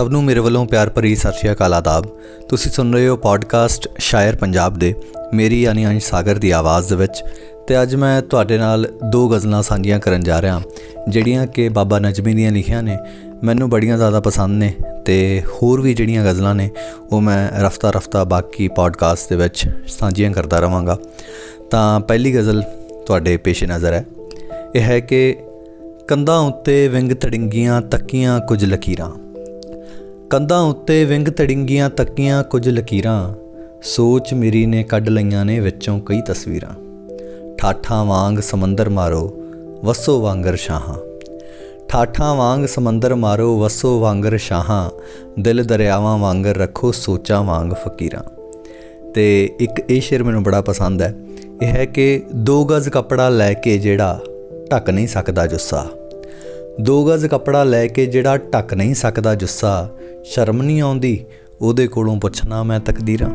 ਸਭ ਨੂੰ ਮੇਰੇ ਵੱਲੋਂ ਪਿਆਰ ਭਰੀ ਸਤਿ ਸ਼੍ਰੀ ਅਕਾਲ ਆਦਾਬ। ਤੁਸੀਂ ਸੁਣ ਰਹੇ ਹੋ ਪੋਡਕਾਸਟ ਸ਼ਾਇਰ ਪੰਜਾਬ ਦੇ ਮੇਰੀ ਯਾਨੀ ਅੰਸ਼ ਸਾਗਰ ਦੀ ਆਵਾਜ਼ ਦੇ ਵਿੱਚ ਤੇ ਅੱਜ ਮੈਂ ਤੁਹਾਡੇ ਨਾਲ ਦੋ ਗਜ਼ਲਾਂ ਸਾਂਝੀਆਂ ਕਰਨ ਜਾ ਰਿਹਾ ਜਿਹੜੀਆਂ ਕਿ ਬਾਬਾ ਨਜਮੀ ਦੀਆਂ ਲਿਖੀਆਂ ਨੇ, ਮੈਨੂੰ ਬੜੀਆਂ ਜ਼ਿਆਦਾ ਪਸੰਦ ਨੇ ਤੇ ਹੋਰ ਵੀ ਜਿਹੜੀਆਂ ਗਜ਼ਲਾਂ ਨੇ, ਉਹ ਮੈਂ ਰਫਤਾ ਰਫਤਾ ਬਾਕੀ ਪੋਡਕਾਸਟ ਦੇ ਵਿੱਚ ਸਾਂਝੀਆਂ ਕਰਦਾ ਰਵਾਂਗਾ। ਤਾਂ ਪਹਿਲੀ ਗਜ਼ਲ ਤੁਹਾਡੇ ਪੇਸ਼ ਨਜ਼ਰ ਹੈ। ਇਹ ਹੈ ਕਿ ਕੰਧਾਂ ਉੱਤੇ ਵਿੰਗ ਤੜਿੰਗੀਆਂ, ਤੱਕੀਆਂ ਕੁਝ ਲਕੀਰਾਂ। ਕੰਧਾਂ ਉੱਤੇ ਵਿੰਗ ਤੜਿੰਗੀਆਂ ਤੱਕੀਆਂ ਕੁਝ ਲਕੀਰਾਂ। ਸੋਚ ਮੇਰੀ ਨੇ ਕੱਢ ਲਈਆਂ ਨੇ ਵਿੱਚੋਂ ਕਈ ਤਸਵੀਰਾਂ। ਠਾਠਾਂ ਵਾਂਗ ਸਮੁੰਦਰ ਮਾਰੋ, ਵਸੋ ਵਾਂਗਰ ਸ਼ਾਹਾਂ ਠਾਠਾਂ ਵਾਂਗ ਸਮੁੰਦਰ ਮਾਰੋ, ਵਸੋ ਵਾਂਗਰ ਸ਼ਾਹਾਂ ਦਿਲ ਦਰਿਆਵਾਂ ਵਾਂਗਰ ਰੱਖੋ, ਸੋਚਾਂ ਵਾਂਗ ਫਕੀਰਾਂ। ਤੇ ਇੱਕ ਇਹ ਸ਼ੇਰ ਮੈਨੂੰ ਬੜਾ ਪਸੰਦ ਹੈ। ਇਹ ਹੈ ਕਿ ਦੋ ਗਜ਼ ਕੱਪੜਾ ਲੈ ਕੇ ਜਿਹੜਾ ਢੱਕ ਨਹੀਂ ਸਕਦਾ ਜੁੱਸਾ। ਦੋ ਗਜ਼ ਕੱਪੜਾ ਲੈ ਕੇ ਜਿਹੜਾ ਢੱਕ ਨਹੀਂ ਸਕਦਾ ਜੁੱਸਾ, ਸ਼ਰਮ ਨਹੀਂ ਆਉਂਦੀ, ਉਹਦੇ ਕੋਲੋਂ ਪੁੱਛਣਾ ਮੈਂ ਤਕਦੀਰਾਂ।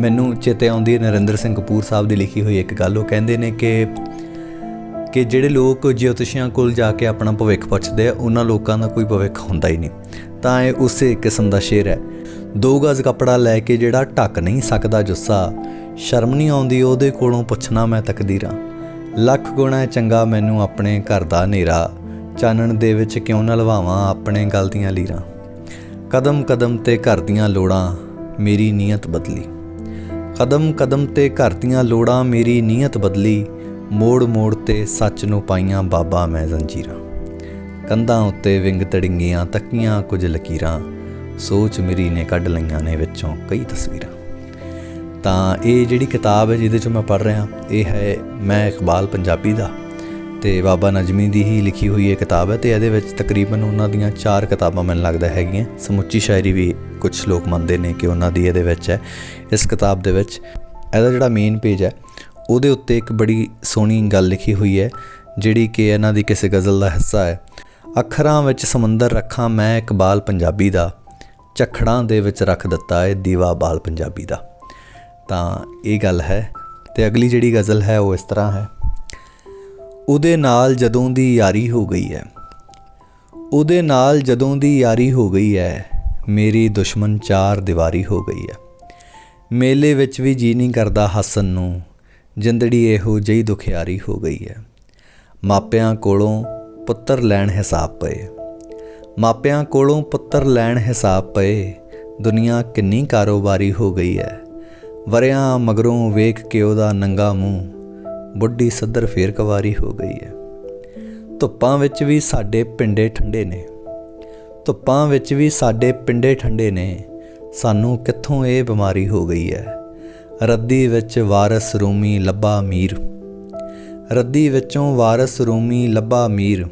ਮੈਨੂੰ ਚੇਤੇ ਆਉਂਦੀ ਹੈ ਨਰਿੰਦਰ ਸਿੰਘ ਕਪੂਰ ਸਾਹਿਬ ਦੀ ਲਿਖੀ ਹੋਈ ਇੱਕ ਗੱਲ, ਉਹ ਕਹਿੰਦੇ ਨੇ ਕਿ ਕਿ ਜਿਹੜੇ ਲੋਕ ਜੋਤਿਸ਼ੀਆਂ ਕੋਲ ਜਾ ਕੇ ਆਪਣਾ ਭਵਿੱਖ ਪੁੱਛਦੇ ਆ, ਉਹਨਾਂ ਲੋਕਾਂ ਦਾ ਕੋਈ ਭਵਿੱਖ ਹੁੰਦਾ ਹੀ ਨਹੀਂ। ਤਾਂ ਇਹ ਉਸੇ ਕਿਸਮ ਦਾ ਸ਼ੇਰ ਹੈ। ਦੋ ਗਜ਼ ਕੱਪੜਾ ਲੈ ਕੇ ਜਿਹੜਾ ਢੱਕ ਨਹੀਂ ਸਕਦਾ ਜੁੱਸਾ, ਸ਼ਰਮ ਨਹੀਂ ਆਉਂਦੀ, ਉਹਦੇ ਕੋਲੋਂ ਪੁੱਛਣਾ ਮੈਂ ਤਕਦੀਰਾਂ। ਲੱਖ ਗੁਣਾ ਚੰਗਾ ਮੈਨੂੰ ਆਪਣੇ ਘਰ ਦਾ ਹਨੇਰਾ। ਚਾਨਣ ਦੇ ਵਿੱਚ ਕਿਉਂ ਨਾ ਲਵਾਵਾਂ ਆਪਣੇ ਗਲ ਦੀਆਂ ਲੀਰਾਂ। ਕਦਮ ਕਦਮ ਤੇ ਘਰ ਦੀਆਂ ਲੋੜਾਂ, ਮੇਰੀ ਨੀਅਤ ਬਦਲੀ। ਕਦਮ ਕਦਮ ਤੇ ਘਰ ਦੀਆਂ ਲੋੜਾਂ, ਮੇਰੀ ਨੀਅਤ ਬਦਲੀ। ਮੋੜ ਮੋੜ ਤੇ ਸੱਚ ਨੂੰ ਪਾਈਆਂ ਬਾਬਾ ਮੈਂ ਜ਼ੰਜੀਰਾਂ। ਕੰਧਾਂ ਉੱਤੇ ਵਿੰਗ ਤੜਿੰਗੀਆਂ, ਤੱਕੀਆਂ ਕੁਝ ਲਕੀਰਾਂ। ਸੋਚ ਮੇਰੀ ਨੇ ਕੱਢ ਲਈਆਂ ਨੇ ਵਿੱਚੋਂ ਕਈ ਤਸਵੀਰਾਂ। ਤਾਂ ਇਹ ਜਿਹੜੀ ਕਿਤਾਬ ਹੈ ਜਿਹਦੇ ਚੋਂ ਮੈਂ ਪੜ੍ਹ ਰਿਹਾ, ਇਹ ਹੈ ਮੈਂ ਇਕਬਾਲ ਪੰਜਾਬੀ ਦਾ। ਤੇ ਬਾਬਾ ਨਜਮੀ ਦੀ ਹੀ ਲਿਖੀ ਹੋਈ ਇਹ ਕਿਤਾਬ ਹੈ ਤੇ ਇਹਦੇ ਵਿੱਚ ਤਕਰੀਬਨ ਉਹਨਾਂ ਦੀਆਂ ਚਾਰ ਕਿਤਾਬਾਂ ਮੈਨੂੰ ਲੱਗਦਾ ਹੈਗੀਆਂ। ਸਮੁੱਚੀ ਸ਼ਾਇਰੀ ਵੀ ਕੁਝ ਲੋਕ ਮੰਨਦੇ ਨੇ ਕਿ ਉਹਨਾਂ ਦੀ ਇਹਦੇ ਵਿੱਚ ਹੈ। ਇਸ ਕਿਤਾਬ ਦੇ ਵਿੱਚ ਇਹਦਾ ਜਿਹੜਾ ਮੇਨ ਪੇਜ ਹੈ, ਉਹਦੇ ਉੱਤੇ ਇੱਕ ਬੜੀ ਸੋਹਣੀ ਗੱਲ ਲਿਖੀ ਹੋਈ ਹੈ, ਜਿਹੜੀ ਕਿ ਇਹਨਾਂ ਦੀ ਕਿਸੇ ਗਜ਼ਲ ਦਾ ਹਿੱਸਾ ਹੈ। ਅੱਖਰਾਂ ਵਿੱਚ ਸਮੁੰਦਰ ਰੱਖਾਂ ਮੈਂ ਇਕਬਾਲ ਪੰਜਾਬੀ ਦਾ, ਝਖੜਾਂ ਦੇ ਵਿੱਚ ਰੱਖ ਦਿੱਤਾ ਹੈ ਦੀਵਾ ਬਾਲ ਪੰਜਾਬੀ ਦਾ। ਤਾਂ ਇਹ ਗੱਲ ਹੈ ਤੇ ਅਗਲੀ ਜਿਹੜੀ ਗਜ਼ਲ ਹੈ ਉਹ ਇਸ ਤਰ੍ਹਾਂ ਹੈ। ਉਹਦੇ ਨਾਲ ਜਦੋਂ ਦੀ ਯਾਰੀ ਹੋ ਗਈ ਹੈ। ਉਹਦੇ ਨਾਲ ਜਦੋਂ ਦੀ ਯਾਰੀ ਹੋ ਗਈ ਹੈ, ਮੇਰੀ ਦੁਸ਼ਮਣ ਚਾਰ ਦੀਵਾਰੀ ਹੋ ਗਈ ਹੈ। ਮੇਲੇ ਵਿੱਚ ਵੀ ਜੀ ਨਹੀਂ ਕਰਦਾ ਹੱਸਣ ਨੂੰ, ਜਿੰਦੜੀ ਇਹੋ ਜਿਹੀ ਦੁਖਿਆਰੀ ਹੋ ਗਈ ਹੈ। ਮਾਪਿਆਂ ਕੋਲੋਂ ਪੁੱਤਰ ਲੈਣ ਹਿਸਾਬ ਪਏ। ਮਾਪਿਆਂ ਕੋਲੋਂ ਪੁੱਤਰ ਲੈਣ ਹਿਸਾਬ ਪਏ, ਦੁਨੀਆ ਕਿੰਨੀ ਕਾਰੋਬਾਰੀ ਹੋ ਗਈ ਹੈ। ਵਰਿਆਂ ਮਗਰੋਂ ਵੇਖ ਕੇ ਉਹਦਾ ਨੰਗਾ ਮੂੰਹ ਬੁੱਢੀ ਸੱਦਰ ਫੇਰ ਕਵਾਰੀ ਹੋ ਗਈ ਹੈ। ਧੁੱਪਾਂ ਵਿੱਚ ਵੀ ਸਾਡੇ ਪਿੰਡੇ ਠੰਡੇ ਨੇ। ਧੁੱਪਾਂ ਵਿੱਚ ਵੀ ਸਾਡੇ ਪਿੰਡੇ ਠੰਡੇ ਨੇ। ਸਾਨੂੰ ਕਿੱਥੋਂ ਇਹ ਬਿਮਾਰੀ ਹੋ ਗਈ ਹੈ? ਰੱਦੀ ਵਿੱਚ ਵਾਰਸ ਰੂਮੀ ਲੱਭਾ ਮੀਰ। ਰੱਦੀ ਵਿੱਚੋਂ ਵਾਰਸ ਰੂਮੀ ਲੱਭਾ ਮੀਰ।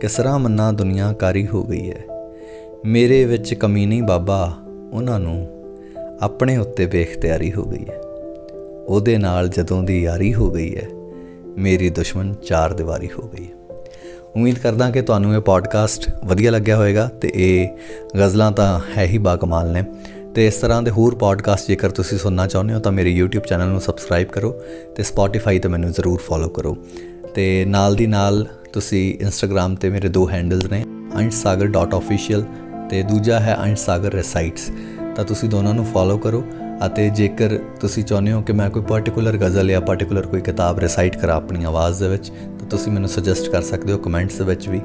ਕਿਸਰਾ ਮੰਨਾ ਦੁਨੀਆਕਾਰੀ ਹੋ ਗਈ ਹੈ? ਮੇਰੇ ਵਿੱਚ ਕਮੀ ਨਹੀਂ ਬਾਬਾ। ਉਹਨਾਂ ਨੂੰ ਆਪਣੇ ਉੱਤੇ ਬੇਖਤਿਆਰੀ ਹੋ ਗਈ ਹੈ। ਉਹਦੇ ਨਾਲ ਜਦੋਂ ਦੀ ਯਾਰੀ ਹੋ ਗਈ ਹੈ, ਮੇਰੀ ਦੁਸ਼ਮਣ ਚਾਰ ਦੀਵਾਰੀ ਹੋ ਗਈ ਹੈ। ਉਮੀਦ ਕਰਦਾ ਕਿ ਤੁਹਾਨੂੰ ਇਹ ਪੋਡਕਾਸਟ ਵਧੀਆ ਲੱਗਿਆ ਹੋਵੇਗਾ ਤੇ ਇਹ ਗਜ਼ਲਾਂ ਤਾਂ ਹੈ ਹੀ ਬਾਕਮਾਲ ਨੇ। ਤੇ ਇਸ ਤਰ੍ਹਾਂ ਦੇ ਹੋਰ ਪੋਡਕਾਸਟ ਜੇਕਰ ਤੁਸੀਂ ਸੁਣਨਾ ਚਾਹੁੰਦੇ ਹੋ ਤਾਂ ਮੇਰੇ YouTube ਚੈਨਲ ਨੂੰ ਸਬਸਕ੍ਰਾਈਬ ਕਰੋ ਤੇ Spotify ਤੇ ਮੈਨੂੰ ਜ਼ਰੂਰ ਫੋਲੋ ਕਰੋ। ਤੇ ਨਾਲ ਦੀ ਨਾਲ ਤੁਸੀਂ Instagram ਤੇ ਮੇਰੇ ਦੋ ਹੈਂਡਲਸ ਨੇ anshsagar.official ਤੇ ਦੂਜਾ ਹੈ anshsagar recites ਤਾਂ ਤੁਸੀਂ ਦੋਨਾਂ ਨੂੰ ਫੋਲੋ ਕਰੋ ਅਤੇ ਜੇਕਰ ਤੁਸੀਂ ਚਾਹੁੰਦੇ ਹੋ ਕਿ ਮੈਂ ਕੋਈ ਪਾਰਟਿਕੂਲਰ ਗਜ਼ਲ ਜਾਂ ਪਾਰਟਿਕੂਲਰ ਕੋਈ ਕਿਤਾਬ ਰੈਸਾਈਟ ਕਰਾਂ ਆਪਣੀ ਆਵਾਜ਼ ਦੇ ਵਿੱਚ, ਤਾਂ ਤੁਸੀਂ ਮੈਨੂੰ ਸੁਜੈਸਟ ਕਰ ਸਕਦੇ ਹੋ ਕਮੈਂਟਸ ਦੇ ਵਿੱਚ ਵੀ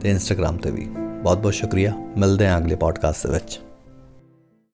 ਤੇ ਇੰਸਟਾਗ੍ਰam ਤੇ ਵੀ। ਬਹੁਤ ਬਹੁਤ ਸ਼ੁਕਰੀਆ। ਮਿਲਦੇ ਹਾਂ ਅਗਲੇ ਪੋਡਕਾਸਟ ਦੇ ਵਿੱਚ।